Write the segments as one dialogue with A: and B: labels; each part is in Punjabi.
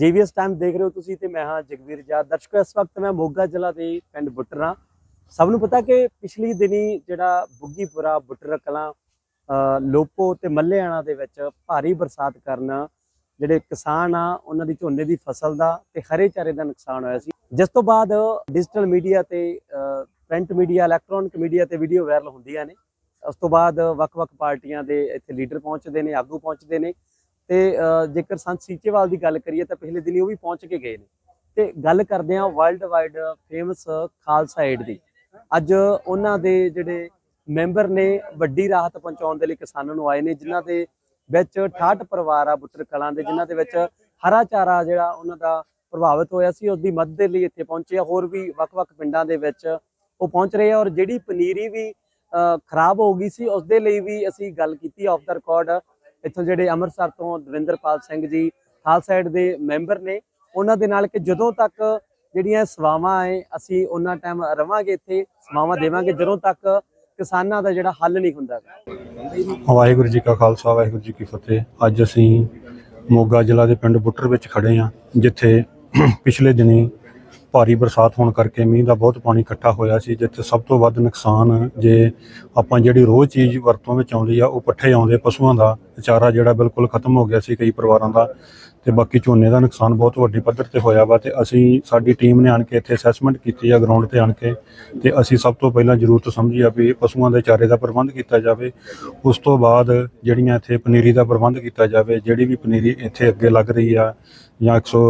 A: ਜੀਵੀਐਸ ਟਾਈਮ ਦੇਖ ਰਹੇ ਹੋ ਤੁਸੀਂ ਤੇ ਮੈਂ ਹਾਂ ਜਗਵੀਰ ਜਾਦ ਦਰਸ਼ਕੋ, ਇਸ ਵਕਤ ਮੈਂ ਮੋਗਾ ਜ਼ਿਲ੍ਹਾ ਦੇ ਪਿੰਡ ਬੁੱਟਰਾਂ ਸਭ ਨੂੰ ਪਤਾ ਕਿ ਪਿਛਲੀ ਦਿਨੀ ਜਿਹੜਾ ਬੁੱਗੀਪੁਰਾ ਬੁੱਟਰ ਕਲਾਂ ਲੋਪੋ ਤੇ ਮੱਲੇਆਣਾ ਦੇ ਵਿੱਚ ਭਾਰੀ ਬਰਸਾਤ ਕਾਰਨ ਜਿਹੜੇ ਕਿਸਾਨ ਆ, ਉਹਨਾਂ ਦੀ ਝੋਨੇ ਦੀ ਫਸਲ ਦਾ ਤੇ ਹਰੇ ਚਾਰੇ ਦਾ ਨੁਕਸਾਨ ਹੋਇਆ ਸੀ। ਜਿਸ ਤੋਂ ਬਾਅਦ ਡਿਜੀਟਲ ਮੀਡੀਆ ਤੇ ਪ੍ਰਿੰਟ ਮੀਡੀਆ ਇਲੈਕਟ੍ਰੋਨਿਕ ਮੀਡੀਆ ਤੇ ਵੀਡੀਓ ਵਾਇਰਲ ਹੁੰਦੀਆਂ ਨੇ। ਉਸ ਤੋਂ ਬਾਅਦ ਵੱਖ-ਵੱਖ ਪਾਰਟੀਆਂ ਦੇ ਇੱਥੇ ਲੀਡਰ ਪਹੁੰਚਦੇ ਨੇ, ਆਗੂ ਪਹੁੰਚਦੇ ਨੇ। ਤੇ ਜੇਕਰ ਸੰਤ ਸੀਚੇਵਾਲ ਦੀ ਗੱਲ ਕਰੀਏ ਤਾਂ ਪਿਛਲੇ ਦਿਨੀ ਉਹ ਵੀ ਪਹੁੰਚ ਕੇ ਗਏ ਨੇ। ਤੇ ਗੱਲ ਕਰਦੇ ਆ world wide famous Khalsa aid ਦੀ। ਅੱਜ ਉਹਨਾਂ ਦੇ ਜਿਹੜੇ ਮੈਂਬਰ ਨੇ ਵੱਡੀ ਰਾਹਤ ਪਹੁੰਚਾਉਣ ਦੇ ਲਈ ਕਿਸਾਨਾਂ ਨੂੰ ਆਏ ਨੇ ਜਿਨ੍ਹਾਂ ਦੇ ਵਿੱਚ 68 ਪਰਿਵਾਰ ਆ ਬੁੱਟਰ ਕਲਾਂ ਦੇ ਜਿਨ੍ਹਾਂ ਦੇ ਵਿੱਚ ਹਰਾ ਚਾਰਾ ਜਿਹੜਾ ਉਹਨਾਂ ਦਾ ਪ੍ਰਭਾਵਿਤ ਹੋਇਆ ਸੀ ਉਸ ਦੀ ਮਦਦ ਦੇ ਲਈ ਇੱਥੇ ਪਹੁੰਚੇ ਆ। ਹੋਰ ਵੀ ਵੱਖ-ਵੱਖ ਪਿੰਡਾਂ ਦੇ ਵਿੱਚ ਉਹ ਪਹੁੰਚ ਰਹੇ ਆ ਔਰ ਜਿਹੜੀ ਪਨੀਰੀ ਵੀ ਅ, ਖਰਾਬ ਹੋ ਗਈ ਸੀ ਉਸ ਦੇ ਲਈ ਵੀ ਅਸੀਂ ਗੱਲ ਕੀਤੀ ਆਫ ਦਾ ਰਿਕਾਰਡ ਇੱਥੋਂ ਜਿਹੜੇ ਅੰਮ੍ਰਿਤਸਰ ਤੋਂ ਦਵਿੰਦਰਪਾਲ ਸਿੰਘ ਜੀ ਖਾਲਸਾ ਏਡ ਦੇ ਮੈਂਬਰ ਨੇ, ਉਹਨਾਂ ਦੇ ਨਾਲ ਕਿ ਜਦੋਂ ਤੱਕ ਜਿਹੜੀਆਂ ਸੇਵਾਵਾਂ ਹੈ ਅਸੀਂ ਉਹਨਾਂ ਟਾਈਮ ਰਵਾਂਗੇ ਇੱਥੇ, ਸੇਵਾਵਾਂ ਦੇਵਾਂਗੇ, ਜਦੋਂ ਤੱਕ ਕਿਸਾਨਾਂ ਦਾ ਜਿਹੜਾ ਹੱਲ ਨਹੀਂ ਹੁੰਦਾ।
B: ਵਾਹਿਗੁਰੂ ਜੀ ਕਾ ਖਾਲਸਾ, ਵਾਹਿਗੁਰੂ ਜੀ ਕੀ ਫਤਿਹ। ਅੱਜ ਅਸੀਂ ਮੋਗਾ ਜ਼ਿਲ੍ਹਾ ਦੇ ਪਿੰਡ ਬੁੱਟਰ ਵਿੱਚ ਖੜੇ ਹਾਂ, ਜਿੱਥੇ ਪਿਛਲੇ ਦਿਨੀ ਭਾਰੀ ਬਰਸਾਤ ਹੋਣ ਕਰਕੇ ਮੀਂਹ ਦਾ ਬਹੁਤ ਪਾਣੀ ਇਕੱਠਾ ਹੋਇਆ ਸੀ, ਜਿੱਥੇ ਸਭ ਤੋਂ ਵੱਧ ਨੁਕਸਾਨ ਜੇ ਆਪਾਂ ਜਿਹੜੀ ਰੋਜ਼ ਚੀਜ਼ ਵਰਤੋਂ ਵਿੱਚ ਆਉਂਦੀ ਆ, ਉਹ ਪੱਠੇ ਆਉਂਦੇ ਪਸ਼ੂਆਂ ਦਾ, ਚਾਰਾ ਜਿਹੜਾ ਬਿਲਕੁਲ ਖਤਮ ਹੋ ਗਿਆ ਸੀ ਕਈ ਪਰਿਵਾਰਾਂ ਦਾ, ਤੇ ਬਾਕੀ ਝੋਨੇ ਦਾ ਨੁਕਸਾਨ ਬਹੁਤ ਵੱਡੀ ਪੱਧਰ ਤੇ ਹੋਇਆ ਵਾ, ਤੇ ਅਸੀਂ, ਸਾਡੀ ਟੀਮ ਨੇ ਆਣ ਕੇ ਇੱਥੇ ਅਸੈਸਮੈਂਟ ਕੀਤੀ ਆ ਗਰਾਊਂਡ ਤੇ ਆਣ ਕੇ, ਤੇ ਅਸੀਂ ਸਭ ਤੋਂ ਪਹਿਲਾਂ ਜ਼ਰੂਰਤ ਸਮਝੀ ਆ ਵੀ ਪਸ਼ੂਆਂ ਦੇ ਚਾਰੇ ਦਾ ਪ੍ਰਬੰਧ ਕੀਤਾ ਜਾਵੇ, ਉਸ ਤੋਂ ਬਾਅਦ ਜਿਹੜੀਆਂ ਇੱਥੇ ਪਨੀਰੀ ਦਾ ਪ੍ਰਬੰਧ ਕੀਤਾ ਜਾਵੇ, ਜਿਹੜੀ ਵੀ ਪਨੀਰੀ ਇੱਥੇ ਅੱਗੇ ਲੱਗ ਰਹੀ ਆ ਜਾਂ 100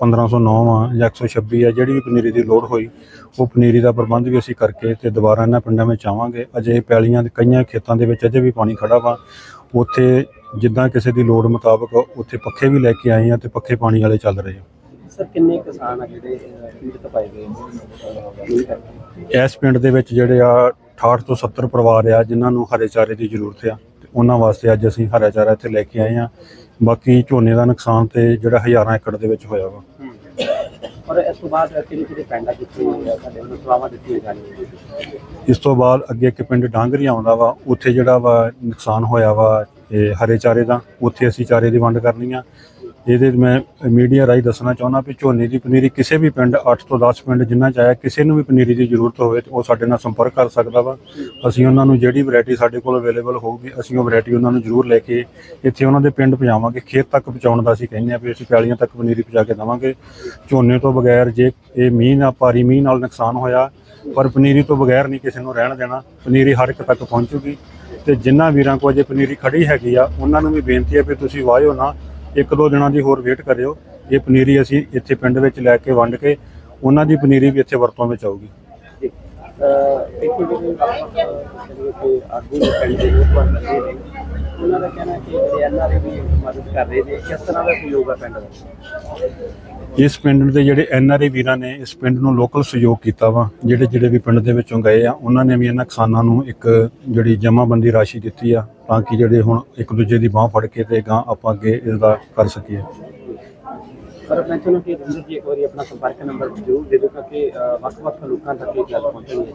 B: 1509 ਆ ਜਾਂ 126 ਆ ਜਿਹੜੀ ਵੀ ਪਨੀਰੀ ਦੀ ਲੋੜ ਹੋਈ ਉਹ ਪਨੀਰੀ ਦਾ ਪ੍ਰਬੰਧ ਵੀ ਅਸੀਂ ਕਰਕੇ ਤੇ ਦੁਬਾਰਾ ਇਹਨਾਂ ਪਿੰਡਾਂ ਵਿੱਚ ਆਵਾਂਗੇ। ਅਜੇ ਪੈਲੀਆਂ ਦੇ ਕਈਆਂ ਖੇਤਾਂ ਦੇ ਵਿੱਚ ਅਜੇ ਵੀ ਪਾਣੀ ਖੜਾ ਵਾ। ਉੱਥੇ ਜਿੱਦਾਂ ਕਿਸੇ ਦੀ ਲੋੜ ਮੁਤਾਬਕ ਉੱਥੇ ਪੱਖੇ ਵੀ ਲੈ ਕੇ ਆਏ ਆ ਤੇ ਪੱਖੇ ਪਾਣੀ ਵਾਲੇ ਚੱਲ ਰਹੇ ਆ।
A: ਸਰ ਕਿੰਨੇ ਕਿਸਾਨ ਆ ਜਿਹੜੇ ਪੀੜਤ ਪਾਏ ਗਏ
B: ਇਸ ਪਿੰਡ ਦੇ ਵਿੱਚ ਜਿਹੜੇ ਆ 68 ਤੋਂ 70 ਪਰਿਵਾਰ ਆ ਜਿਨ੍ਹਾਂ ਨੂੰ ਹਰੇ ਚਾਰੇ ਦੀ ਜ਼ਰੂਰਤ ਆ ਉਹਨਾਂ ਵਾਸਤੇ ਅੱਜ ਅਸੀਂ ਹਰਾ ਚਾਰਾ ਇੱਥੇ ਲੈ ਕੇ ਆਏ ਆ। ਬਾਕੀ ਝੋਨੇ ਦਾ ਨੁਕਸਾਨ ਤੇ ਜਿਹੜਾ ਹਜ਼ਾਰਾਂ ਏਕੜ ਦੇ ਵਿੱਚ ਹੋਇਆ ਵਾ।
A: ਔਰ ਇਸ ਤੋਂ ਬਾਅਦ ਕਿਹੜੇ ਕਿਹੜੇ ਪਿੰਡਾਂ ਜਿੱਥੇ ਸਾਡੇ ਨੂੰ ਸੇਵਾਵਾਂ ਦਿੱਤੀਆਂ ਜਾਣਗੀਆਂ
B: ਇਸ ਤੋਂ ਬਾਅਦ ਅੱਗੇ ਇੱਕ ਪਿੰਡ ਡਾਂਗਰੀ ਆਉਂਦਾ ਵਾ ਉੱਥੇ ਜਿਹੜਾ ਵਾ ਨੁਕਸਾਨ ਹੋਇਆ ਵਾ ਇਹ ਹਰੇ ਚਾਰੇ ਦਾ ਉੱਥੇ ਅਸੀਂ ਚਾਰੇ ਦੀ ਵੰਡ ਕਰਨੀ ਆ। ਇਹਦੇ ਮੈਂ ਮੀਡੀਆ ਰਾਹੀਂ ਦੱਸਣਾ ਚਾਹੁੰਦਾ ਵੀ ਝੋਨੇ ਦੀ ਪਨੀਰੀ ਕਿਸੇ ਵੀ ਪਿੰਡ 8 ਤੋਂ 10 ਪਿੰਡ ਜਿੰਨਾ ਚਾਹੇ ਕਿਸੇ ਨੂੰ ਵੀ ਪਨੀਰੀ ਦੀ ਜ਼ਰੂਰਤ ਹੋਵੇ ਤੇ ਉਹ ਸਾਡੇ ਨਾਲ ਸੰਪਰਕ ਕਰ ਸਕਦਾ ਵਾ। ਅਸੀਂ ਉਹਨਾਂ ਨੂੰ ਜਿਹੜੀ ਵੈਰਾਈਟੀ ਸਾਡੇ ਕੋਲ ਅਵੇਲੇਬਲ ਹੋਊਗੀ, ਅਸੀਂ ਉਹ ਵੈਰਾਈਟੀ ਉਹਨਾਂ ਨੂੰ ਜ਼ਰੂਰ ਲੈ ਕੇ ਇੱਥੇ ਉਹਨਾਂ ਦੇ ਪਿੰਡ ਪਹੁੰਚਾਵਾਂਗੇ। ਖੇਤ ਤੱਕ ਪਹੁੰਚਾਉਣ ਦਾ ਅਸੀਂ ਕਹਿੰਦੇ ਆ ਵੀ ਅਸੀਂ ਪੈਲੀਆਂ ਤੱਕ ਪਨੀਰੀ ਪਹੁੰਚਾ ਕੇ ਦੇਵਾਂਗੇ। ਝੋਨੇ ਤੋਂ ਬਗੈਰ ਜੇ ਇਹ ਮੀਂਹ ਨਾਲ ਭਾਰੀ ਮੀਂਹ ਨਾਲ ਨੁਕਸਾਨ ਹੋਇਆ, ਪਰ ਪਨੀਰੀ ਤੋਂ ਬਗੈਰ ਨਹੀਂ ਕਿਸੇ ਨੂੰ ਰਹਿਣ ਦੇਣਾ, ਪਨੀਰੀ ਹਰ ਇੱਕ ਤੱਕ ਪਹੁੰਚੂਗੀ। ਤੇ ਜਿਨ੍ਹਾਂ ਵੀਰਾਂ ਕੋਲ ਅਜੇ ਪਨੀਰੀ ਖੜੀ ਹੈਗੀ ਆ, ਉਹਨਾਂ ਨੂੰ ਵੀ ਬੇਨਤੀ ਹੈ ਵੀ ਤੁਸੀਂ ਵਾਹਿਓ ਨਾ ਇੱਕ ਦੋ ਦਿਨਾਂ ਦੀ ਹੋਰ ਵੇਟ ਕਰਿਓ। ਇਹ ਪਨੀਰੀ ਅਸੀਂ ਇੱਥੇ ਪਿੰਡ ਵਿੱਚ ਲੈ ਕੇ ਵੰਡ ਕੇ ਉਹਨਾਂ ਦੀ ਪਨੀਰੀ ਵੀ ਇੱਥੇ ਵਰਤੋਂ ਵਿੱਚ ਆਊਗੀ।
A: ਜੀ। ਅਹ ਇੱਥੇ ਜਿਹੜੇ ਵੱਖ-ਵੱਖ ਜਿਹੜੇ ਕਿ ਆਗੂ ਨੇ ਪਿੰਡ ਦੇ ਲੋਕ ਬੰਦੇ ਨੇ। ਉਹਨਾਂ ਦਾ ਕਹਿਣਾ ਕਿ ਜਿਹੜੇ ਐਨਆਰਏ ਵੀ ਮਦਦ ਕਰ ਰਹੇ ਨੇ ਕਿਸ ਤਰ੍ਹਾਂ ਦਾ ਸਹਿਯੋਗ ਹੈ ਪਿੰਡ ਦਾ?
B: ਇਸ ਪਿੰਡ ਦੇ ਜਿਹੜੇ ਐਨਆਰਏ ਵੀਰਾਂ ਨੇ ਇਸ ਪਿੰਡ ਨੂੰ ਲੋਕਲ ਸਹਿਯੋਗ ਕੀਤਾ ਵਾ ਜਿਹੜੇ ਜਿਹੜੇ ਵੀ ਪਿੰਡ ਦੇ ਵਿੱਚੋਂ ਗਏ ਆ ਉਹਨਾਂ ਨੇ ਵੀ ਇਹਨਾਂ ਕਿਸਾਨਾਂ ਨੂੰ ਇੱਕ ਜਿਹੜੀ ਜਮ੍ਹਾਂਬੰਦੀ ਰਾਸ਼ੀ ਦਿੱਤੀ ਆ। ਤਾਂ ਕਿ ਜਿਹੜੇ ਹੁਣ ਇੱਕ ਦੂਜੇ ਦੀ ਬਾਹ ਫੜ ਕੇ ਤੇ ਗਾਂ ਆਪਾਂ ਅੱਗੇ ਇਸ ਦਾ ਕਰ ਸਕੀਏ।
A: ਪਰ ਮੈਂ ਜੀ ਇੱਕ ਵਾਰੀ ਆਪਣਾ ਸੰਪਰਕ ਨੰਬਰ ਜ਼ਰੂਰ ਦੇ ਦਿਓ ਕਿ ਵੱਖ-ਵੱਖ ਲੋਕਾਂ ਤੱਕ ਇਹ ਗੱਲ ਪਹੁੰਚਣੀ ਹੈ।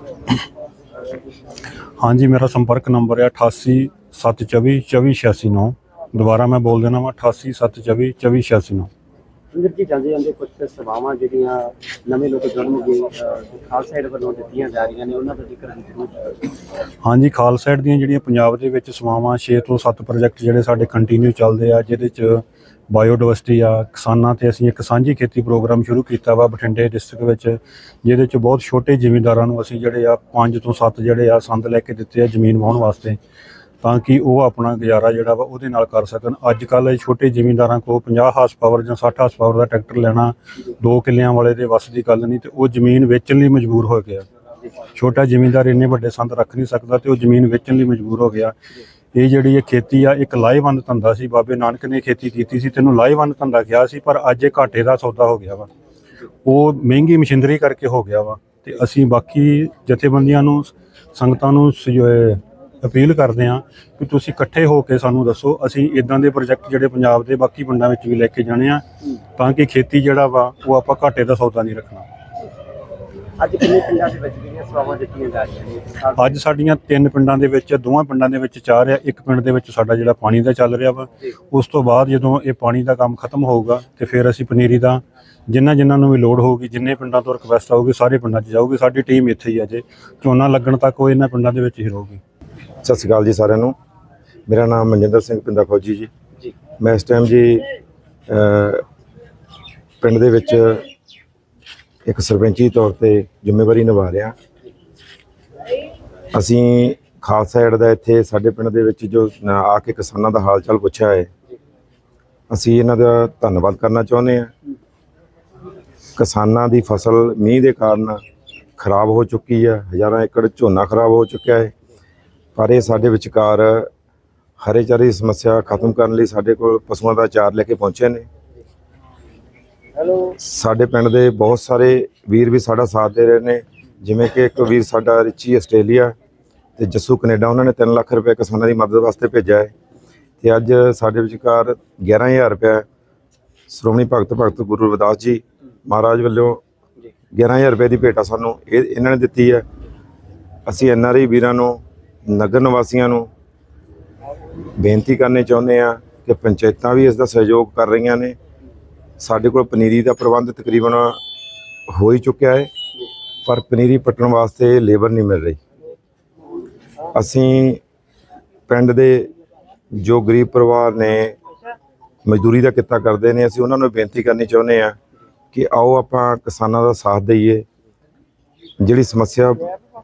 B: ਹਾਂਜੀ ਮੇਰਾ ਸੰਪਰਕ ਨੰਬਰ ਹੈ 8872242469 ਦੁਬਾਰਾ ਮੈਂ ਬੋਲ ਦੇਣਾ ਵਾ 8872242469
A: ਰਵਿੰਦਰ ਜੀ ਜਾਂਦੇ ਜਾਂਦੇ ਕੁਝ ਸੇਵਾਵਾਂ ਜਿਹੜੀਆਂ ਨਵੇਂ ਲੋਕ ਜੁੜਨਗੇ ਖਾਲਸਾ ਏਡ ਵੱਲੋਂ ਦਿੱਤੀਆਂ ਜਾ ਰਹੀਆਂ ਨੇ, ਉਹਨਾਂ ਦਾ ਜ਼ਿਕਰ ਵੀ ਜ਼ਰੂਰ
B: ਹਾਂਜੀ, ਖਾਲਸਾ ਏਡ ਦੀਆਂ ਜਿਹੜੀਆਂ ਪੰਜਾਬ ਦੇ ਵਿੱਚ ਸੇਵਾਵਾਂ 6 ਤੋਂ 7 ਪ੍ਰੋਜੈਕਟ ਜਿਹੜੇ ਸਾਡੇ ਕੰਟੀਨਿਊ ਚੱਲਦੇ ਆ, ਜਿਹਦੇ ਚ ਬਾਇਓਡਾਇਵਰਸਿਟੀ ਆ, ਕਿਸਾਨਾਂ ਤੇ ਅਸੀਂ ਇੱਕ ਸਾਂਝੀ ਖੇਤੀ ਪ੍ਰੋਗਰਾਮ ਸ਼ੁਰੂ ਕੀਤਾ ਵਾ ਬਠਿੰਡੇ ਡਿਸਟ੍ਰਿਕਟ ਵਿੱਚ, ਜਿਹਦੇ ਚ ਬਹੁਤ ਛੋਟੇ ਜ਼ਿਮੀਂਦਾਰਾਂ ਨੂੰ ਅਸੀਂ ਜਿਹੜੇ ਆ 5 ਤੋਂ 7 ਜਿਹੜੇ ਆ ਸੰਦ ਲੈ ਕੇ ਦਿੱਤੇ ਆ ਜ਼ਮੀਨ ਵਾਹਣ ਵਾਸਤੇ। ਤਾਂ ਕਿ ਉਹ ਆਪਣਾ ਗੁਜ਼ਾਰਾ ਜਿਹੜਾ ਵਾ ਉਹਦੇ ਨਾਲ ਕਰ ਸਕਣ। ਅੱਜ ਕੱਲ੍ਹ ਇਹ ਛੋਟੇ ਜ਼ਿਮੀਂਦਾਰਾਂ ਕੋਲ 50 ਹਾਰਸ ਪਾਵਰ ਜਾਂ 60 ਹਾਰਸ ਪਾਵਰ ਦਾ ਟਰੈਕਟਰ ਲੈਣਾ ਦੋ ਕਿੱਲਿਆਂ ਵਾਲੇ ਦੇ ਵੱਸ ਦੀ ਗੱਲ ਨਹੀਂ ਤੇ ਉਹ ਜ਼ਮੀਨ ਵੇਚਣ ਲਈ ਮਜਬੂਰ ਹੋ ਗਿਆ। ਛੋਟਾ ਜ਼ਿਮੀਂਦਾਰ ਇੰਨੇ ਵੱਡੇ ਸੰਦ ਰੱਖ ਨਹੀਂ ਸਕਦਾ ਤੇ ਉਹ ਜ਼ਮੀਨ ਵੇਚਣ ਲਈ ਮਜਬੂਰ ਹੋ ਗਿਆ। ਇਹ ਜਿਹੜੀ ਇਹ ਖੇਤੀ ਆ, ਇੱਕ ਲਾਹੇਵੰਦ ਧੰਦਾ ਸੀ। ਬਾਬੇ ਨਾਨਕ ਨੇ ਖੇਤੀ ਕੀਤੀ ਸੀ, ਤੈਨੂੰ ਲਾਹੇਵੰਦ ਧੰਦਾ ਕਿਹਾ ਸੀ, ਪਰ ਅੱਜ ਇਹ ਘਾਟੇ ਦਾ ਸੌਦਾ ਹੋ ਗਿਆ ਵਾ। ਉਹ ਮਹਿੰਗੀ ਮਸ਼ੀਨਰੀ ਕਰਕੇ ਹੋ ਗਿਆ ਵਾ ਤੇ ਅਸੀਂ ਬਾਕੀ ਜਥੇਬੰਦੀਆਂ ਨੂੰ, ਸੰਗਤਾਂ ਨੂੰ ਸਹਿਯੋ- ਅਪੀਲ ਕਰਦੇ ਹਾਂ ਕਿ ਤੁਸੀਂ ਇਕੱਠੇ ਹੋ ਕੇ ਸਾਨੂੰ ਦੱਸੋ ਅਸੀਂ ਇਦਾਂ ਦੇ ਪ੍ਰੋਜੈਕਟ ਜਿਹੜੇ ਪੰਜਾਬ ਦੇ ਬਾਕੀ ਪਿੰਡਾਂ ਵਿੱਚ ਵੀ ਲੈ ਕੇ ਜਾਣੇ ਆ ਤਾਂ ਕਿ ਖੇਤੀ ਜਿਹੜਾ ਵਾ ਉਹ ਆਪਾਂ ਘਾਟੇ ਦਾ ਸੌਦਾ ਨਹੀਂ ਰੱਖਣਾ।
A: ਅੱਜ ਕਿੰਨੇ ਪਿੰਡਾਂ ਦੇ ਵਿੱਚ ਜਿਹੜੀਆਂ ਸੇਵਾਵਾਂ ਦਿੱਤੀਆਂ ਜਾ ਰਹੀਆਂ ਨੇ?
B: ਅੱਜ ਸਾਡੀਆਂ ਤਿੰਨ ਪਿੰਡਾਂ ਦੇ ਵਿੱਚ ਦੋਵਾਂ ਪਿੰਡਾਂ ਦੇ ਵਿੱਚ ਚਾਰ ਆ ਇੱਕ ਪਿੰਡ ਦੇ ਵਿੱਚ ਸਾਡਾ ਜਿਹੜਾ ਪਾਣੀ ਦਾ ਚੱਲ ਰਿਹਾ ਵਾ। ਉਸ ਤੋਂ ਬਾਅਦ ਜਦੋਂ ਇਹ ਪਾਣੀ ਦਾ ਕੰਮ ਖਤਮ ਹੋਊਗਾ ਤੇ ਫਿਰ ਅਸੀਂ ਪਨੀਰੀ ਦਾ ਜਿੰਨਾ ਜਿੰਨਾਂ ਨੂੰ ਵੀ ਲੋੜ ਹੋਊਗੀ ਜਿੰਨੇ ਪਿੰਡਾਂ ਤੋਂ ਰਿਕਵੈਸਟ ਆਊਗੀ ਸਾਰੇ ਪਿੰਡਾਂ 'ਚ ਜਾਊਗੀ ਸਾਡੀ ਟੀਮ ਇੱਥੇ ਹੀ ਆ ਜੇ ਝੋਨਾ ਲੱਗਣ ਤੱਕ ਉਹ ਇਹਨਾਂ ਪਿੰਡਾਂ ਦੇ ਵਿੱਚ ਹੀ ਰਹੂਗੀ।
C: ਸਤਿ ਸ਼੍ਰੀ ਅਕਾਲ ਜੀ ਸਾਰਿਆਂ ਨੂੰ। ਮੇਰਾ ਨਾਮ ਮਨਜਿੰਦਰ ਸਿੰਘ ਪਿੰਦਾ ਫੌਜੀ ਜੀ।
A: ਜੀ।
C: ਮੈਂ ਇਸ ਟਾਈਮ ਜੀ ਪਿੰਡ ਦੇ ਵਿੱਚ ਇੱਕ ਸਰਪੰਚੀ ਤੌਰ ਤੇ ਜ਼ਿੰਮੇਵਾਰੀ ਨਿਭਾ ਰਿਹਾ। ਅਸੀਂ ਖਾਲਸਾ ਏਡ ਦਾ ਇੱਥੇ ਸਾਡੇ ਪਿੰਡ ਦੇ ਵਿੱਚ ਜੋ ਆ ਕੇ ਕਿਸਾਨਾਂ ਦਾ ਹਾਲ ਚਾਲ ਪੁੱਛਿਆ ਹੈ ਅਸੀਂ ਇਹਨਾਂ ਦਾ ਧੰਨਵਾਦ ਕਰਨਾ ਚਾਹੁੰਦੇ ਹਾਂ। ਕਿਸਾਨਾਂ ਦੀ ਫਸਲ ਮੀਂਹ ਦੇ ਕਾਰਨ ਖਰਾਬ ਹੋ ਚੁੱਕੀ ਹੈ ਹਜ਼ਾਰਾਂ ਏਕੜ ਝੋਨਾ ਖਰਾਬ ਹੋ ਚੁੱਕਿਆ ਹੈ। ਪਰ ਇਹ ਸਾਡੇ ਵਿਚਕਾਰ ਹਰੇ ਚਾਰੇ ਦੀ ਸਮੱਸਿਆ ਖਤਮ ਕਰਨ ਲਈ ਸਾਡੇ ਕੋਲ ਪਸ਼ੂਆਂ ਦਾ ਚਾਰ ਲੈ ਕੇ ਪਹੁੰਚੇ ਨੇ।
A: ਹੈਲੋ।
C: ਸਾਡੇ ਪਿੰਡ ਦੇ ਬਹੁਤ ਸਾਰੇ ਵੀਰ ਵੀ ਸਾਡਾ ਸਾਥ ਦੇ ਰਹੇ ਨੇ ਜਿਵੇਂ ਕਿ ਇੱਕ ਵੀਰ ਸਾਡਾ ਰਿਚੀ ਆਸਟ੍ਰੇਲੀਆ ਤੇ ਜੱਸੂ ਕੈਨੇਡਾ ਉਹਨਾਂ ਨੇ 3 ਲੱਖ ਰੁਪਏ ਕਿਸਾਨਾਂ ਦੀ ਮਦਦ ਵਾਸਤੇ ਭੇਜਿਆ ਹੈ ਤੇ ਅੱਜ ਸਾਡੇ ਵਿਚਕਾਰ 11000 ਰੁਪਏ ਸ਼੍ਰੋਮਣੀ ਭਗਤ ਭਗਤ ਗੁਰੂ ਰਵਿਦਾਸ ਜੀ ਮਹਾਰਾਜ ਵੱਲੋਂ 11000 ਰੁਪਏ ਦੀ ਭੇਟਾ ਸਾਨੂੰ ਇਹ ਇਹਨਾਂ ਨੇ ਦਿੱਤੀ ਹੈ। ਅਸੀਂ ਐਨਆਰਆਈ ਵੀਰਾਂ ਨੂੰ ਨਗਰ ਨਿਵਾਸੀਆਂ ਨੂੰ ਬੇਨਤੀ ਕਰਨੀ ਚਾਹੁੰਦੇ ਆ ਕਿ ਪੰਚਾਇਤਾਂ ਵੀ ਇਸ ਦਾ ਸਹਿਯੋਗ ਕਰ ਰਹੀਆਂ ਨੇ। ਸਾਡੇ ਕੋਲ ਪਨੀਰੀ ਦਾ ਪ੍ਰਬੰਧ ਤਕਰੀਬਨ ਹੋ ਹੀ ਚੁੱਕਿਆ ਹੈ, ਪਰ ਪਨੀਰੀ ਪੱਟਣ ਵਾਸਤੇ ਲੇਬਰ ਨਹੀਂ ਮਿਲ ਰਹੀ। ਅਸੀਂ ਪਿੰਡ ਦੇ ਜੋ ਗਰੀਬ ਪਰਿਵਾਰ ਨੇ ਮਜ਼ਦੂਰੀ ਦਾ ਕਿੱਤਾ ਕਰਦੇ ਨੇ, ਅਸੀਂ ਉਹਨਾਂ ਨੂੰ ਬੇਨਤੀ ਕਰਨੀ ਚਾਹੁੰਦੇ ਆ ਕਿ ਆਓ ਆਪਾਂ ਕਿਸਾਨਾਂ ਦਾ ਸਾਥ ਦਈਏ। ਜਿਹੜੀ ਸਮੱਸਿਆ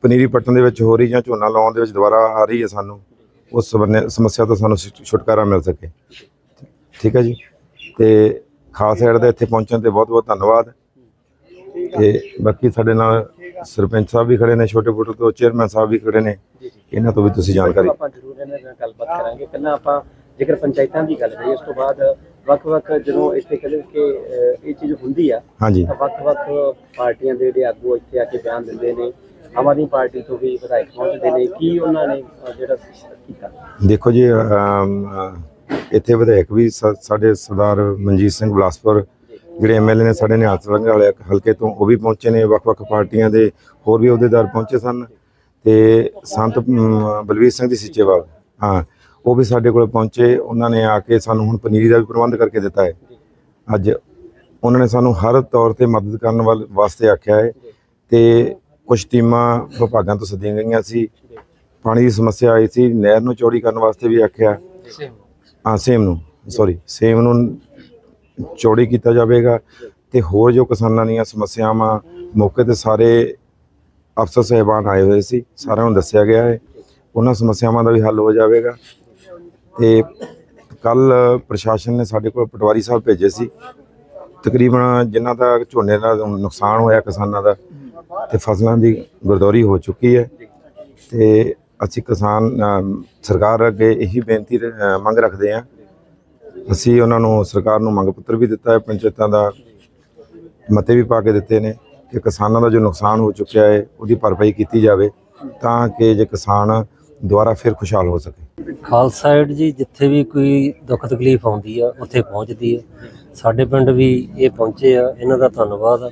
C: ਪਨੀਰੀ ਪੱਟਣ ਦੇ ਵਿੱਚ ਹੋ ਰਹੀ ਜਾਂ ਝੋਨਾ ਲਾਉਣ ਦੇ ਵਿੱਚ ਦੁਬਾਰਾ ਆ ਰਹੀ ਹੈ ਸਾਨੂੰ ਉਸ ਸਮੱਸਿਆ ਤੋਂ ਸਾਨੂੰ ਛੁਟਕਾਰਾ ਮਿਲ ਸਕੇ। ਠੀਕ ਹੈ ਜੀ? ਤੇ ਖਾਸ ਸਾਈਡ ਦੇ ਇੱਥੇ ਪਹੁੰਚਣ ਤੇ ਬਹੁਤ ਬਹੁਤ ਧੰਨਵਾਦ। ਤੇ ਬਾਕੀ ਸਾਡੇ ਨਾਲ ਸਰਪੰਚ ਸਾਹਿਬ ਵੀ ਖੜੇ ਨੇ ਛੋਟੇ ਪੁੱਟਰ ਤੋਂ ਚੇਅਰਮੈਨ ਸਾਹਿਬ ਵੀ ਖੜੇ ਨੇ। ਇਹਨਾਂ ਤੋਂ ਵੀ ਤੁਸੀਂ ਜਾਣਕਾਰੀ
A: ਆਪਾਂ ਜ਼ਰੂਰ ਇਹਨਾਂ ਨਾਲ ਗੱਲਬਾਤ ਕਰਾਂਗੇ। ਪਹਿਲਾਂ ਆਪਾਂ ਜੇਕਰ ਪੰਚਾਇਤਾਂ ਦੀ ਗੱਲ ਕਰੀਏ ਉਸ ਤੋਂ ਬਾਅਦ ਵੱਖ-ਵੱਖ ਜਦੋਂ ਇੱਥੇ ਕਹਿੰਦੇ ਕਿ ਇਹ ਚੀਜ਼ ਹੁੰਦੀ ਆ
C: ਹਾਂਜੀ।
A: ਤਾਂ ਵੱਖ-ਵੱਖ ਪਾਰਟੀਆਂ ਦੇ ਜਿਹੜੇ ਆਗੂ ਇੱਥੇ ਆ ਕੇ ਬਿਆਨ ਦਿੰਦੇ ਨੇ। ਆਮ ਆਦਮੀ ਪਾਰਟੀ ਤੋਂ ਵੀ ਵਿਧਾਇਕ ਪਹੁੰਚਦੇ ਨੇ। ਕੀ ਉਹਨਾਂ ਨੇ ਅਹ, ਜਿਹੜਾ ਕੀਤਾ?
C: ਦੇਖੋ ਜੀ ਅਮ, ਅ, ਇੱਥੇ ਵਿਧਾਇਕ ਵੀ ਸਾ- ਸਾਡੇ ਸਰਦਾਰ ਮਨਜੀਤ ਸਿੰਘ ਬਲਾਸਪੁਰ ਜਿਹੜੇ ਐਮਐਲਏ ਨੇ ਸਾਡੇ ਨਿਹਾਲ ਸਿੰਘ ਵਾਲੇ ਹਲਕੇ ਤੋਂ ਉਹ ਵੀ ਪਹੁੰਚੇ ਨੇ। ਵੱਖ-ਵੱਖ ਪਾਰਟੀਆਂ ਦੇ ਹੋਰ ਵੀ ਅਹੁਦੇਦਾਰ ਪਹੁੰਚੇ ਸਨ। ਤੇ ਸੰਤ ਅਮ, ਬਲਵੀਰ ਸਿੰਘ ਦੀ ਸਿੱਚੇਵਾਲ ਹਾਂ ਉਹ ਵੀ ਸਾਡੇ ਕੋਲ ਪਹੁੰਚੇ। ਉਹਨਾਂ ਨੇ ਆ ਕੇ ਸਾਨੂੰ ਹੁਣ ਪਨੀਰੀ ਦਾ ਵੀ ਪ੍ਰਬੰਧ ਕਰਕੇ ਦਿੱਤਾ ਹੈ। ਅੱਜ ਉਹਨਾਂ ਨੇ ਸਾਨੂੰ ਹਰ ਤੌਰ ਤੇ ਮਦਦ ਕਰਨ ਵੱਲ ਵਾਸਤੇ ਆਖਿਆ ਹੈ। ਤੇ ਕੁਝ ਟੀਮਾਂ ਵਿਭਾਗਾਂ ਤੋਂ ਸੱਦੀਆਂ ਗਈਆਂ ਸੀ। ਪਾਣੀ ਦੀ ਸਮੱਸਿਆ ਆਈ ਸੀ। ਨਹਿਰ ਨੂੰ ਚੌੜੀ ਕਰਨ ਵਾਸਤੇ ਵੀ ਆਖਿਆ। ਹਾਂ ਸੇਮ ਨੂੰ। ਸੌਰੀ ਸੇਮ ਨੂੰ ਚੌੜੀ ਕੀਤਾ ਜਾਵੇਗਾ ਤੇ ਹੋਰ ਜੋ ਕਿਸਾਨਾਂ ਦੀਆਂ ਸਮੱਸਿਆਵਾਂ ਮੌਕੇ ਤੇ ਸਾਰੇ ਅਫਸਰ ਸਹਿਬਾਨ ਆਏ ਹੋਏ ਸੀ। ਸਾਰਿਆਂ ਨੂੰ ਦੱਸਿਆ ਗਿਆ ਹੈ। ਉਹਨਾਂ ਸਮੱਸਿਆਵਾਂ ਦਾ ਵੀ ਹੱਲ ਹੋ ਜਾਵੇਗਾ। ਤੇ ਕੱਲ ਪ੍ਰਸ਼ਾਸਨ ਨੇ ਸਾਡੇ ਕੋਲ ਪਟਵਾਰੀ ਸਾਹਿਬ ਭੇਜੇ ਸੀ। ਤਕਰੀਬਨ ਜਿਨ੍ਹਾਂ ਦਾ ਝੋਨੇ ਦਾ ਨੁਕਸਾਨ ਹੋਇਆ ਕਿਸਾਨਾਂ ਦਾ ਤੇ ਫਸਲਾਂ ਦੀ ਗਰਦੌਰੀ ਹੋ ਚੁੱਕੀ ਹੈ ਤੇ ਅਸੀਂ ਕਿਸਾਨ ਸਰਕਾਰ ਅੱਗੇ ਇਹੀ ਬੇਨਤੀ ਮੰਗ ਰੱਖਦੇ ਹਾਂ। ਅਸੀਂ ਉਹਨਾਂ ਨੂੰ, ਸਰਕਾਰ ਨੂੰ ਮੰਗ ਪੱਤਰ ਵੀ ਦਿੱਤਾ ਹੈ, ਪੰਚਾਇਤਾਂ ਦਾ ਮਤੇ ਵੀ ਪਾ ਕੇ ਦਿੱਤੇ ਨੇ ਕਿ ਕਿਸਾਨਾਂ ਦਾ ਜੋ ਨੁਕਸਾਨ ਹੋ ਚੁੱਕਿਆ ਹੈ, ਉਹਦੀ ਭਰਪਾਈ ਕੀਤੀ ਜਾਵੇ ਤਾਂ ਕਿ ਜੇ ਕਿਸਾਨ ਦੁਬਾਰਾ ਫਿਰ ਖੁਸ਼ਹਾਲ ਹੋ ਸਕੇ।
D: ਖਾਲਸਾ ਏਡ ਜੀ, ਜਿੱਥੇ ਵੀ ਕੋਈ ਦੁੱਖ ਤਕਲੀਫ ਆਉਂਦੀ ਆ, ਉੱਥੇ ਪਹੁੰਚਦੀ ਆ। ਸਾਡੇ ਪਿੰਡ ਵੀ ਇਹ ਪਹੁੰਚੇ ਆ, ਇਹਨਾਂ ਦਾ ਧੰਨਵਾਦ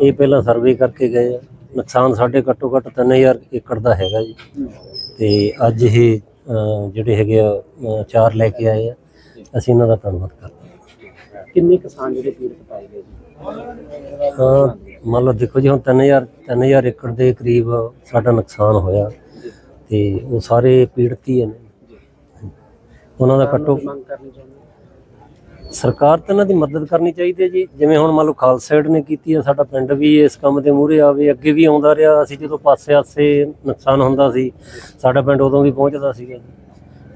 D: ਇਹ ਪਹਿਲਾਂ ਸਰਵੇ ਕਰਕੇ ਗਏ ਆ। ਨੁਕਸਾਨ ਸਾਡੇ ਘੱਟੋ ਘੱਟ 3000 ਏਕੜ ਦਾ ਹੈਗਾ ਜੀ। ਤੇ ਅੱਜ ਇਹ ਜਿਹੜੇ ਹੈਗੇ ਆ ਚਾਰ ਲੈ ਕੇ ਆਏ ਆ। ਅਸੀਂ ਇਹਨਾਂ ਦਾ ਧੰਨਵਾਦ ਕਰਦੇ
A: ਕਿੰਨੇ ਕਿਸਾਨ ਜਿਹੜੇ ਪੀੜਤ ਪਾਏ ਗਏ ਜੀ?
D: ਹਾਂ ਮੰਨ ਲਓ ਦੇਖੋ ਜੀ ਹੁਣ 3000 3000 ਏਕੜ ਦੇ ਕਰੀਬ ਸਾਡਾ ਨੁਕਸਾਨ ਹੋਇਆ। ਤੇ ਉਹ ਸਾਰੇ ਪੀੜਤ ਹੀ ਨੇ। ਉਹਨਾਂ ਦਾ ਘੱਟੋ
A: ਮੰਗ ਕਰਨੀ ਚਾਹੁੰਦੇ
D: ਸਰਕਾਰ ਤਾਂ ਇਹਨਾਂ ਦੀ ਮਦਦ ਕਰਨੀ ਚਾਹੀਦੀ ਹੈ ਜੀ। ਜਿਵੇਂ ਹੁਣ ਮੰਨ ਲਓ ਖਾਲਸਾ ਏਡ ਨੇ ਕੀਤੀ ਹੈ ਸਾਡਾ ਪਿੰਡ ਵੀ ਇਸ ਕੰਮ ਦੇ ਮੂਹਰੇ ਆਵੇ ਅੱਗੇ ਵੀ ਆਉਂਦਾ ਰਿਹਾ। ਅਸੀਂ ਜਦੋਂ ਪਾਸੇ ਆਸੇ ਨੁਕਸਾਨ ਹੁੰਦਾ ਸੀ ਸਾਡਾ ਪਿੰਡ ਉਦੋਂ ਵੀ ਪਹੁੰਚਦਾ ਸੀਗਾ ਜੀ।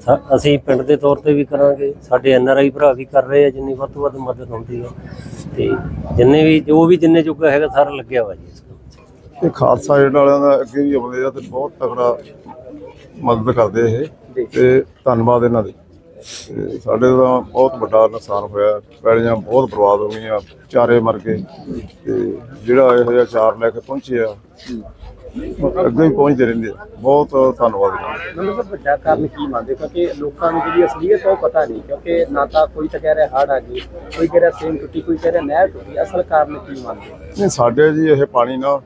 D: ਸਾ- ਅਸੀਂ ਪਿੰਡ ਦੇ ਤੌਰ ਤੇ ਵੀ ਕਰਾਂਗੇ। ਸਾਡੇ ਐਨ ਆਰ ਆਈ ਭਰਾ ਵੀ ਕਰ ਰਹੇ ਆ ਜਿੰਨੀ ਵੱਧ ਤੋਂ ਵੱਧ ਮਦਦ ਹੁੰਦੀ ਹੈ ਤੇ ਜਿੰਨੇ ਵੀ ਜੋ ਵੀ ਜਿੰਨੇ ਜੋਗਾ ਹੈਗਾ ਸਾਰਾ ਲੱਗਿਆ ਵਾ ਜੀ ਇਸ ਕੰਮ 'ਚ।
E: ਤੇ ਖਾਲਸਾ ਏਡ ਵਾਲਿਆਂ ਦਾ ਅੱਗੇ ਵੀ ਆਉਂਦੇ ਆ ਤੇ ਬਹੁਤ ਤਕੜਾ ਮਦਦ ਕਰਦੇ ਇਹ। ਤੇ ਧੰਨਵਾਦ ਇਹਨਾਂ ਦੇ। ਤੇ ਸਾਡੇ ਦਾ ਬਹੁਤ ਵੱਡਾ ਨੁਕਸਾਨ ਹੋਇਆ। ਪੈੜੀਆਂ ਬਹੁਤ ਬਰਬਾਦ ਹੋ ਗਈਆਂ ਚਾਰੇ ਮਰ ਗਏ। ਤੇ ਜਿਹੜਾ ਇਹੋ ਜਿਹਾ ਚਾਰ ਲੈ ਕੇ ਪਹੁੰਚੇ ਆ ਅੱਗੇ ਵੀ ਪਹੁੰਚਦੇ ਰਹਿੰਦੇ ਆ। ਬਹੁਤ ਧੰਨਵਾਦ ਜੀ।
A: ਮੈਨੂੰ ਵੱਡਾ ਕਾਰਨ ਕੀ ਮੰਨਦੇ ਕਿਉਂਕਿ ਲੋਕਾਂ ਨੂੰ ਜਿਹੜੀ ਅਸਲੀਅਤ ਆ ਉਹ ਪਤਾ ਨਹੀਂ ਕਿਉਂਕਿ ਨਾ ਤਾਂ ਕੋਈ ਤਾਂ ਕਹਿ ਰਿਹਾ ਹੜ ਆ ਗਈ ਕੋਈ ਕਹਿ ਰਿਹਾ ਸੇਮ ਟੁੱਟੀ ਕੋਈ ਕਹਿ ਰਿਹਾ ਨਹਿਰ ਟੁੱਟੀ। ਅਸਲ ਕਾਰਨ ਕੀ ਮੰਨਦੇ
E: ਨਹੀਂ ਸਾਡੇ ਜੀ ਇਹ ਪਾਣੀ ਨਾ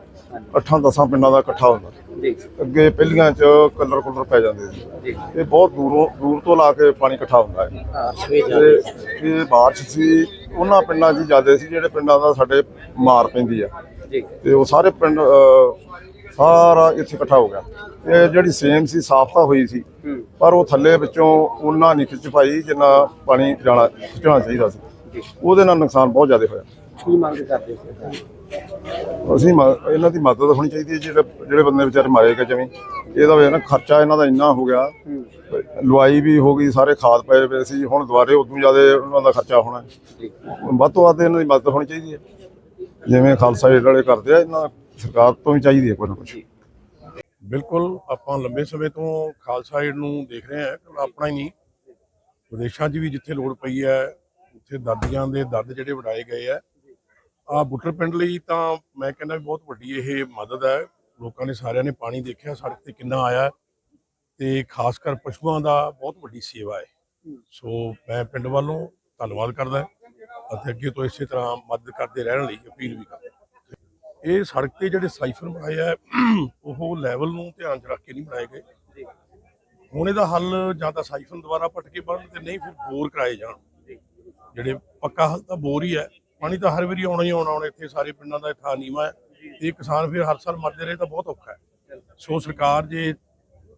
E: ਅੱਠਾਂ ਦਸਾਂ ਪਿੰਡਾਂ ਦਾ ਇਕੱਠਾ ਹੁੰਦਾ
A: ਜੀ।
E: ਅੱਗੇ ਪਹਿਲੀਆਂ ਚ ਕਲਰ ਕੁਲਰ ਪੈ ਜਾਂਦੇ ਸੀ।
A: ਜੀ।
E: ਇਹ ਬਹੁਤ ਦੂਰੋਂ ਦੂਰ ਤੋਂ ਲਾ ਕੇ ਪਾਣੀ ਇਕੱਠਾ ਹੁੰਦਾ ਹੈ ਤੇ ਇਹ ਬਾਰਿਸ਼ ਸੀ ਉਹਨਾਂ ਪਿੰਡਾਂ 'ਚ ਜ਼ਿਆਦਾ ਸੀ ਜਿਹੜੇ ਪਿੰਡਾਂ ਦਾ ਸਾਡੇ ਮਾਰ ਪੈਂਦੀ ਆ।
A: ਜੀ।
E: ਤੇ ਉਹ ਸਾਰੇ ਪਿੰਡ ਸਾਰਾ ਇੱਥੇ ਇਕੱਠਾ ਹੋ ਗਿਆ। ਇਹ ਜਿਹੜੀ ਸੇਮ ਸੀ ਸਾਫ਼ ਤਾਂ ਹੋਈ ਸੀ। ਪਰ ਉਹ ਥੱਲੇ ਵਿੱਚੋਂ ਉਹਨਾਂ ਨਹੀਂ ਖਿੱਚ ਪਾਈ ਜਿੰਨਾ ਪਾਣੀ ਜਾਣਾ ਖਿੱਚਣਾ ਚਾਹੀਦਾ ਸੀ। ਉਹਦੇ ਨਾਲ ਨੁਕਸਾਨ ਬਹੁਤ ਜ਼ਿਆਦਾ ਹੋਇਆ।
A: ਕੀ ਮੰਗ ਕਰਦੇ ਸੀ
E: ਅਸੀਂ ਮ- ਇਹਨਾਂ ਦੀ ਮਦਦ ਹੋਣੀ ਚਾਹੀਦੀ ਹੈ ਜਿਹੜੇ ਜਿਹੜੇ ਬੰਦੇ ਵਿਚਾਰੇ ਮਾਰੇ ਗਏ ਜਮੀ ਇਹਦਾ ਵੇ ਨਾ ਖਰਚਾ ਇਹਨਾਂ ਦਾ ਇੰਨਾ ਹੋ ਗਿਆ। ਲਵਾਈ ਵੀ ਹੋ ਗਈ ਸਾਰੇ ਖਾਦ ਪਏ ਪਏ ਸੀ ਹੁਣ ਦੁਬਾਰੇ ਉਦੋਂ ਜ਼ਿਆਦਾ ਉਹਨਾਂ ਦਾ ਖਰਚਾ ਹੋਣਾ।
A: ਜੀ।
E: ਵੱਧ ਤੋਂ ਵੱਧ ਇਹਨਾਂ ਦੀ ਮਦਦ ਹੋਣੀ ਚਾਹੀਦੀ ਹੈ। ਜਿਵੇਂ ਖਾਲਸਾ ਏਡ ਵਾਲੇ ਕਰਦੇ ਆ ਇਹਨਾਂ ਸਰਕਾਰ ਤੋਂ ਵੀ ਚਾਹੀਦੀ ਹੈ ਕੋਈ ਨਾ ਕੁਛ।
F: ਬਿਲਕੁਲ ਆਪਾਂ ਲੰਬੇ ਸਮੇਂ ਤੋਂ ਖਾਲਸਾ ਏਡ ਨੂੰ ਦੇਖ ਰਹੇ ਹਾਂ ਕਿ ਆਪਣਾ ਹੀ ਨਹੀਂ। ਵਿਦੇਸ਼ਾਂ 'ਚ ਵੀ ਜਿੱਥੇ ਲੋੜ ਪਈ ਹੈ ਉੱਥੇ ਦਾਦੀਆਂ ਦੇ ਦਰਦ ਜਿਹੜੇ ਵਡਾਏ ਗਏ ਆ ਆ ਬੁੱਟਰ ਪਿੰਡ ਲਈ ਤਾਂ ਮੈਂ ਕਹਿੰਦਾ ਵੀ ਬਹੁਤ ਵੱਡੀ ਇਹ ਮਦਦ ਹੈ। ਲੋਕਾਂ ਨੇ ਸਾਰਿਆਂ ਨੇ ਪਾਣੀ ਦੇਖਿਆ, ਸੜਕ ਤੇ ਕਿੰਨਾ ਆਇਆ ਤੇ ਖਾਸ ਕਰ ਪਸ਼ੂਆਂ ਦਾ ਬਹੁਤ ਵੱਡੀ ਸੇਵਾ ਹੈ। ਸੋ ਮੈਂ ਪਿੰਡ ਵੱਲੋਂ ਧੰਨਵਾਦ ਕਰਦਾ ਅਤੇ ਅੱਗੇ ਤੋਂ ਇਸੇ ਤਰ੍ਹਾਂ ਮਦਦ ਕਰਦੇ ਰਹਿਣ ਲਈ ਅਪੀਲ ਵੀ ਕਰਦਾ ਇਹ ਸੜਕ ਤੇ ਜਿਹੜੇ ਸਾਈਫਨ ਬਣਾਏ ਆ, ਉਹ ਲੈਵਲ ਨੂੰ ਧਿਆਨ 'ਚ ਰੱਖ ਕੇ ਨਹੀਂ ਬਣਾਏ ਗਏ। ਹੁਣ ਇਹਦਾ ਹੱਲ ਜਾਂ ਤਾਂ ਸਾਈਫਨ ਦੁਬਾਰਾ ਪੱਟ ਬਣਨ ਤੇ ਨਹੀਂ, ਫਿਰ ਬੋਰ ਕਰਾਏ ਜਾਣ। ਜਿਹੜੇ ਪੱਕਾ ਹੱਲ ਤਾਂ ਬੋਰ ਹੀ ਹੈ। ਪਾਣੀ ਤਾਂ ਹਰ ਵਾਰੀ ਆਉਣਾ ਹੀ ਆਉਣਾ ਹੁਣ ਇੱਥੇ ਸਾਰੇ ਪਿੰਡਾਂ ਦਾ ਥਾਂ ਨੀਵਾ ਹੈ। ਤੇ ਕਿਸਾਨ ਫਿਰ ਹਰ ਸਾਲ ਮਰਦੇ ਰਹੇ ਤਾਂ ਬਹੁਤ ਔਖਾ ਹੈ। ਸੋ ਸਰਕਾਰ ਜੇ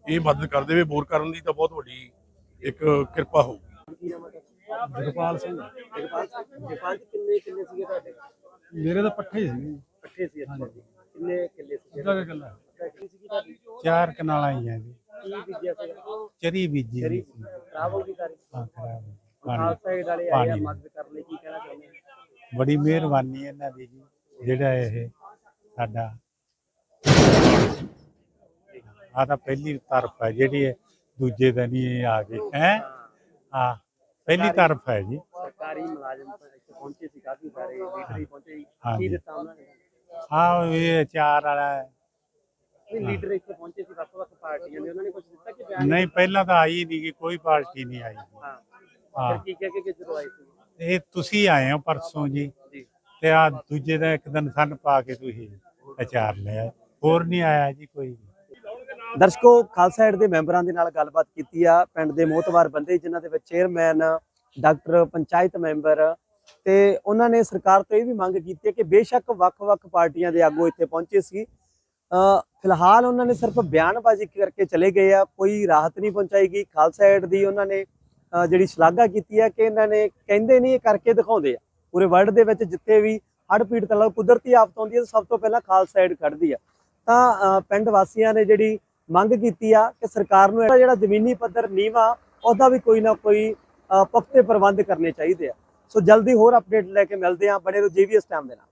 F: ਇਹ ਮਦਦ ਕਰ ਦੇਵੇ ਬੋਰ ਕਰਨ ਦੀ ਤਾਂ ਬਹੁਤ ਵੱਡੀ ਇੱਕ ਕਿਰਪਾ ਹੋਊਗੀ
A: ਜਗਪਾਲ ਸਿੰਘ। ਜਗਪਾਲ ਸਿੰਘ। ਜਗਪਾਲ ਜੀ ਕਿੰਨੇ ਕਿੰਨੇ ਸੀਗੇ ਤੁਹਾਡੇ?
G: ਮੇਰੇ ਤਾਂ ਪੱਠੇ ਸੀ।
A: ਇਕੱਠੇ ਸੀ ਅੱਛਾ ਜੀ। ਕਿੰਨੇ ਕਿੱਲੇ
G: ਕੁ ਕਿੱਲਾ।
A: ਤੁਹਾਡੀ?
G: ਚਾਰ ਕਨਾਲਾਂ ਹੀ ਆ ਜੀ।
A: ਕੀ ਬੀਜਿਆ ਸੀਗਾ?
G: ਚਰੀ ਬੀਜੀ
A: ਤੇਰੀ
G: ਹੋਈ ਸੀ।
A: ਖਰਾਬ ਹੋ ਗਈ ਸਾਰੀ?
G: ਹਾਂ ਖਰਾਬ ਹੋ ਗਈ। ਪਾਣੀ
A: ਖਾਲਸਾ ਏਡ ਵਾਲੇ ਆਏ ਆ
G: ਪਾਣੀ।
A: ਮਦਦ ਕਰਨ ਲਈ ਕੀ ਕਹਿਣਾ ਚਾਹੁੰਦੇ ਹੋ?
G: ਬੜੀ ਮਿਹਰਬਾਨੀ ਇਹਨਾਂ ਦੀ ਜੀ ਜਿਹੜਾ ਇਹ ਸਾਡਾ ਆ ਤਾਂ ਪਹਿਲੀ ਤਰਫ ਹੈ ਜਿਹੜੀ ਇਹ ਦੂਜੇ ਦਿਨ ਹੀ ਆ ਗਈ ਹੈ? ਹਾਂ ਪਹਿਲੀ ਤਰਫ ਹੈ ਜੀ।
A: ਸਰਕਾਰੀ ਮੁਲਾਜ਼ਮ ਪਹੁੰਚੇ ਸੀ ਕਾਫੀ ਸਾਰੇ ਲੀਡਰ ਹੀ ਪਹੁੰਚੇ। ਕੀ ਦਿੱਤਾ ਉਹਨਾਂ ਨੇ?
G: ਆ ਇਹ ਚਾਰ ਵਾਲਾ
A: ਲੀਡਰ ਇੱਥੇ ਪਹੁੰਚੇ ਸੀ ਵੱਖ ਵੱਖ ਪਾਰਟੀਆਂ ਦੇ ਉਹਨਾਂ ਨੇ ਕੁਝ ਦਿੱਤਾ ਕਿ
G: ਨਹੀਂ ਪਹਿਲਾਂ ਤਾਂ ਆਈ ਨਹੀਂ ਕੋਈ ਪਾਰਟੀ ਨਹੀਂ ਆਈ।
A: ਹਾਂ।
G: ਹਾਂ।
A: ਕੀ ਕਹਿ ਕੇ ਕਿੱਧਰੋਂ ਆਏ ਸੀ?
G: ਇਹ ਤੁਸੀਂ ਆਏ ਹੋ ਪਰਸੋਂ ਜੀ। ਤੇ ਆ ਦੂਜੇ ਦਾ ਇੱਕ ਦਿਨ ਸੰਨ ਪਾ ਕੇ ਤੁਸੀਂ ਅਚਾਰ ਲਿਆ। ਹੋਰ ਨਹੀਂ ਆਇਆ ਜੀ ਕੋਈ।
A: ਦਰਸ਼ਕੋ ਖਾਲਸਾ ਏਡ ਦੇ ਮੈਂਬਰਾਂ ਦੇ ਨਾਲ ਗੱਲਬਾਤ ਕੀਤੀ ਆ। ਪਿੰਡ ਦੇ ਮੋਹਤਵਾਰ ਬੰਦੇ ਜਿਨ੍ਹਾਂ ਦੇ ਵਿੱਚ ਚੇਅਰਮੈਨ ਡਾਕਟਰ ਪੰਚਾਇਤ ਮੈਂਬਰ ਤੇ ਉਹਨਾਂ ਨੇ ਸਰਕਾਰ ਤੋਂ ਇਹ ਵੀ ਮੰਗ ਕੀਤੀ ਹੈ ਕਿ ਬੇਸ਼ੱਕ ਵੱਖ-ਵੱਖ ਪਾਰਟੀਆਂ ਦੇ ਆਗੂ ਇੱਥੇ ਪਹੁੰਚੇ ਸੀ। ਫਿਲਹਾਲ ਉਹਨਾਂ ਨੇ ਸਿਰਫ ਬਿਆਨਬਾਜ਼ੀ ਕਰਕੇ ਚਲੇ ਗਏ ਆ। ਕੋਈ ਰਾਹਤ ਨਹੀਂ ਪਹੁੰਚਾਈ ਗਈ। ਖਾਲਸਾ ਏਡ ਦੀ ਉਹਨਾਂ ਨੇ ਜਿਹੜੀ ਸ਼ਲਾਘਾ ਕੀਤੀ ਹੈ ਕਿ ਇਹਨਾਂ ਨੇ ਕਹਿੰਦੇ ਨਹੀਂ ਇਹ ਕਰਕੇ ਦਿਖਾਉਂਦੇ ਆ। ਪੂਰੇ ਵਰਲਡ ਦੇ ਵਿੱਚ ਜਿੱਥੇ ਵੀ ਹੜ੍ਹ ਪੀੜਤ ਨਾਲ ਕੁਦਰਤੀ ਆਫਤ ਆਉਂਦੀ ਹੈ ਸਭ ਤੋਂ ਪਹਿਲਾਂ ਖਾਲਸਾ ਏਡ ਕੱਢਦੀ ਆ। ਤਾਂ ਪਿੰਡ ਵਾਸੀਆਂ ਨੇ ਜਿਹੜੀ ਮੰਗ ਕੀਤੀ ਆ ਕਿ ਸਰਕਾਰ ਨੂੰ ਇਹਦਾ ਜਿਹੜਾ ਜ਼ਮੀਨੀ ਪੱਧਰ ਨੀਵਾ ਉਹਦਾ ਵੀ ਕੋਈ ਨਾ ਕੋਈ ਅ, ਪੁਖਤੇ ਪ੍ਰਬੰਧ ਕਰਨੇ ਚਾਹੀਦੇ ਆ। ਸੋ ਜਲਦੀ ਹੋਰ ਅਪਡੇਟ ਲੈ ਕੇ ਮਿਲਦੇ ਆ ਬਣੇ ਰਹੋ ਜੀਵੀਐਸ ਟਾਈਮ ਦੇ ਨਾਲ।